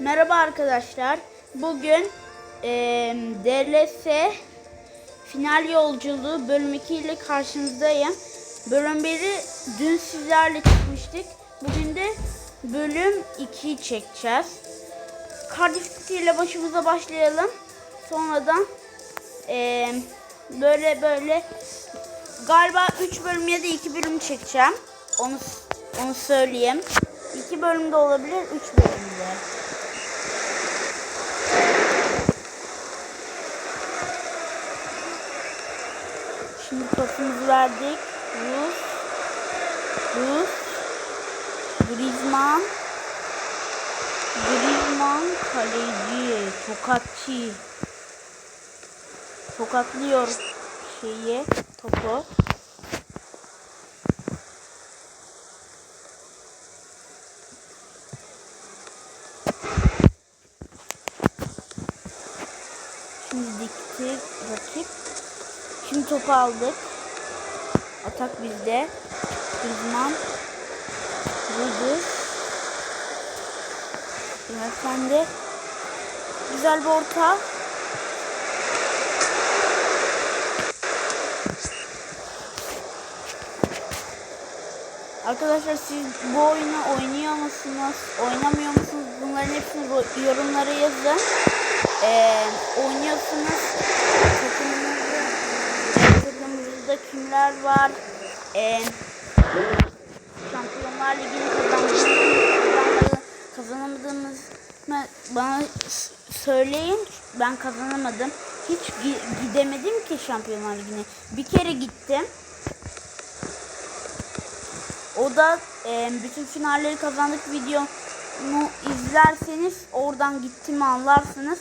Merhaba arkadaşlar. Bugün e, DLS final yolculuğu bölüm 2 ile karşınızdayım. Bölüm 1'i dün sizlerle çıkmıştık. Bugün de bölüm 2'yi çekeceğiz. Cardiff ile başımıza başlayalım. Sonradan e, böyle böyle galiba 3 bölüm ya da 2 bölüm çekeceğim. Onu onu söyleyeyim. 2 bölümde olabilir, 3 bölümde. Şimdi pasımızı verdik. Rus. Rus. Griezmann. Griezmann kaleci. Tokatçı. Tokatlıyor şeyi topu. Şimdi dikti rakip. Şimdi topu aldık. Atak bizde. Evet sen de. Güzel bir orta. Arkadaşlar siz bu oyunu oynuyor musunuz? Oynamıyor musunuz? Bunların hepsini yorumlara yazın. Ee, oynuyorsunuz. Takımınızda, takımınızda kimler var? Ee, Şampiyonlar Ligi'ni mı? Bana söyleyin. Ben kazanamadım. Hiç gi- gidemedim ki Şampiyonlar Ligi'ne. Bir kere gittim. O da e, bütün finalleri kazandık videomu izlerseniz oradan gittiğimi anlarsınız.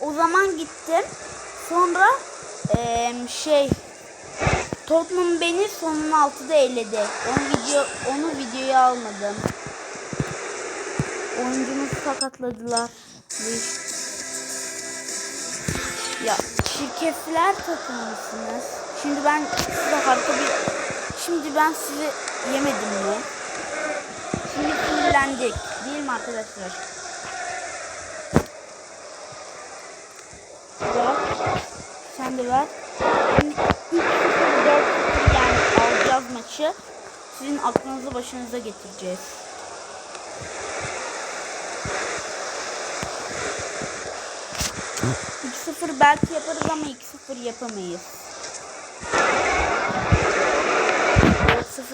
O zaman gittim. Sonra e, şey Tottenham beni sonun altıda eledi. Onu video onu videoya almadım. Oyuncumuzu sakatladılar. Ya şirketler takımlısınız. Şimdi ben size harika bir Şimdi ben sizi yemedim mi? Şimdi sinirlendik. Değil mi arkadaşlar? Ver. Sen de ver. Maçı. Sizin aklınızı başınıza getireceğiz. İki sıfır belki yaparız ama 2-0 yapamayız.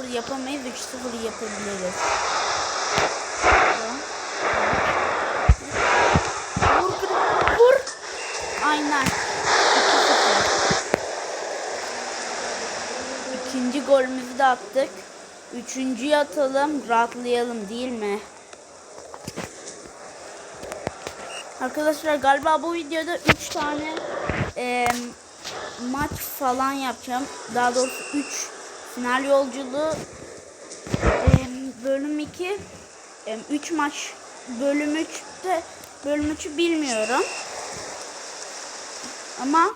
4-0 yapamayız, 3-0 yapabiliriz. İkinci golümüzü de attık. Üçüncüyü atalım, rahatlayalım değil mi? Arkadaşlar galiba bu videoda 3 tane e, maç falan yapacağım. Daha doğrusu 3 final yolculuğu e, bölüm 2 3 maç bölüm 3'te bölüm 3'ü bilmiyorum. Ama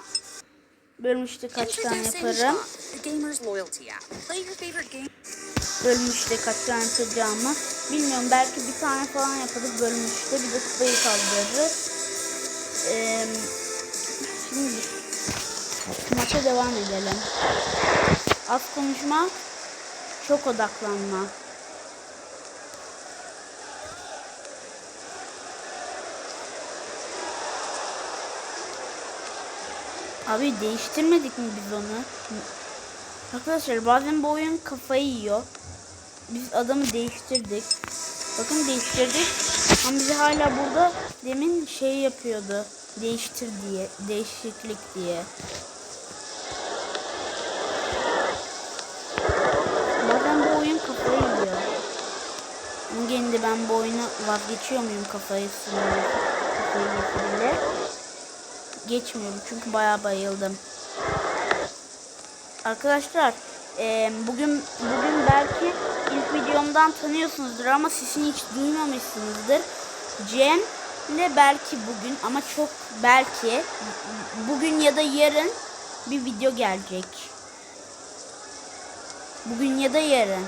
bölüm 3'te kaç tane yaparım. 3'te kaç tane yapacağımı bilmiyorum. Belki bir tane falan yaparız bölüm 3'te. Bir de kupayı kaldırırız. Ee, şimdi maça devam edelim. Az konuşma, çok odaklanma. Abi değiştirmedik mi biz onu? Arkadaşlar bazen bu oyun kafayı yiyor. Biz adamı değiştirdik. Bakın değiştirdik. Ama bize hala burada demin şey yapıyordu. Değiştir diye. Değişiklik diye. Bazen bu oyun kafayı yiyor. De ben bu oyunu vazgeçiyor muyum kafayı sınırlı? Kafayı yese Geçmiyorum çünkü bayağı bayıldım. Arkadaşlar e, bugün bugün belki ilk videomdan tanıyorsunuzdur ama sesini hiç duymamışsınızdır. Cem ile belki bugün ama çok belki bugün ya da yarın bir video gelecek. Bugün ya da yarın.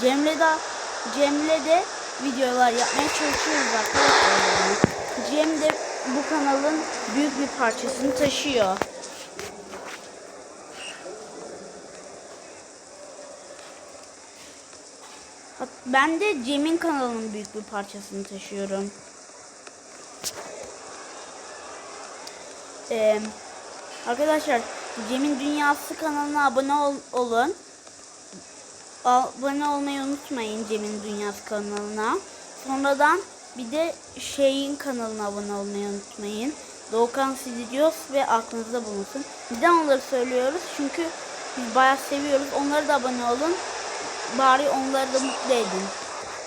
Cem'le de Cem'le de videolar yapmaya çalışıyoruz arkadaşlar. Cem de bu kanalın büyük bir parçasını taşıyor. Ben de Cem'in kanalının büyük bir parçasını taşıyorum. Ee, arkadaşlar Cem'in Dünyası kanalına abone ol- olun. Abone olmayı unutmayın Cem'in Dünyası kanalına. Sonradan bir de şeyin kanalına abone olmayı unutmayın. Doğukan Sididios ve aklınızda bulunsun. Neden onları söylüyoruz? Çünkü biz bayağı seviyoruz. Onlara da abone olun. Bari onları da mutlu edin.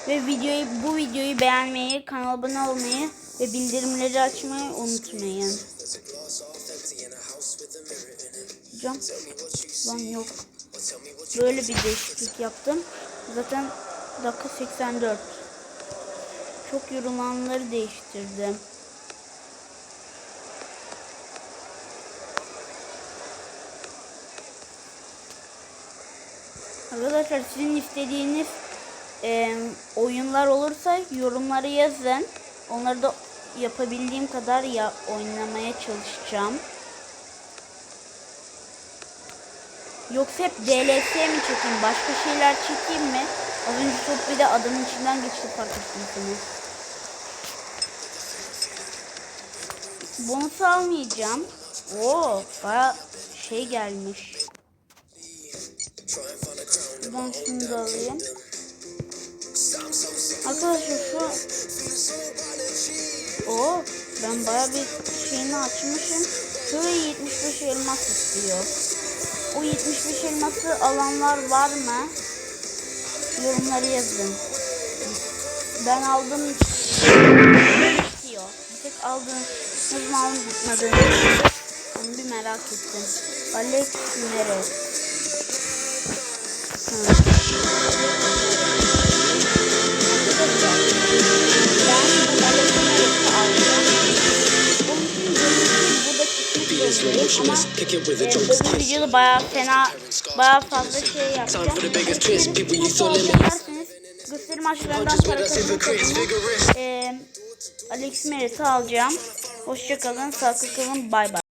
Ve videoyu bu videoyu beğenmeyi, kanala abone olmayı ve bildirimleri açmayı unutmayın. Hocam lan yok. Böyle bir değişiklik yaptım. Zaten dakika 84. Çok yorulanları değiştirdim. Arkadaşlar sizin istediğiniz e, oyunlar olursa yorumlara yazın. Onları da yapabildiğim kadar ya oynamaya çalışacağım. Yoksa hep DLS mi çekeyim, başka şeyler çekeyim mi? Az önce çok bir de adamın içinden geçti fark ettiyseniz. Bonus almayacağım. Oo, baya şey gelmiş. Ben şunu da alayım. Arkadaşlar şu Oo, ben baya bir şeyini açmışım. Şöyle 75 elmas istiyor. O 75 elması alanlar var mı? Yorumları yazın. Ben aldım istiyor. Bir tek aldığınız mı almadığınız onu bir merak ettim. Alex Meret. Hı. Twist, people you Nasıl so olacak limitless. derseniz gösteri maçlarından Just para with us kazanmak hypocrites, adına vigorous. e, Alex Meret'i alacağım. Hoşçakalın, sağlıklı kalın, bay bay.